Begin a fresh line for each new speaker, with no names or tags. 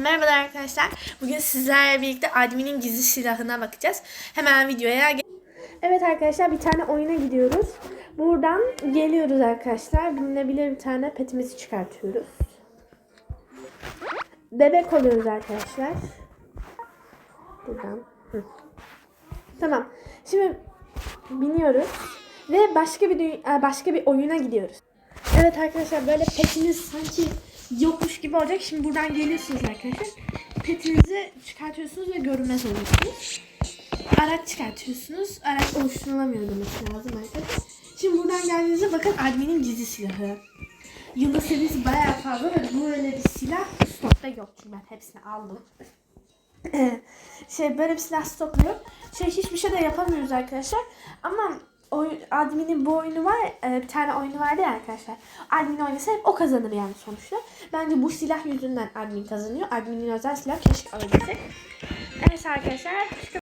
Merhabalar arkadaşlar. Bugün sizlerle birlikte adminin gizli silahına bakacağız. Hemen videoya ge- Evet arkadaşlar bir tane oyuna gidiyoruz. Buradan geliyoruz arkadaşlar. Binilebilir bir tane petimizi çıkartıyoruz. Bebek oluyoruz arkadaşlar. Buradan. Hı. Tamam. Şimdi biniyoruz ve başka bir e, başka bir oyuna gidiyoruz. Evet arkadaşlar böyle petiniz sanki yokmuş gibi olacak. Şimdi buradan geliyorsunuz arkadaşlar. Petinizi çıkartıyorsunuz ve görünmez oluyorsunuz. Araç çıkartıyorsunuz. Araç oluşturulamıyor demek lazım arkadaşlar. Şimdi buradan geldiğinizde bakın adminin gizli silahı. Yıldız serisi bayağı fazla ve böyle bir silah stokta yok. Çünkü ben hepsini aldım. şey böyle bir silah yok. Şey hiçbir şey de yapamıyoruz arkadaşlar. Ama adminin bu oyunu var. e, bir tane oyunu vardı ya arkadaşlar. Admin oynasa hep o kazanır yani sonuçta. Bence bu silah yüzünden admin kazanıyor. Adminin özel silah keşke alabilsek. Evet arkadaşlar.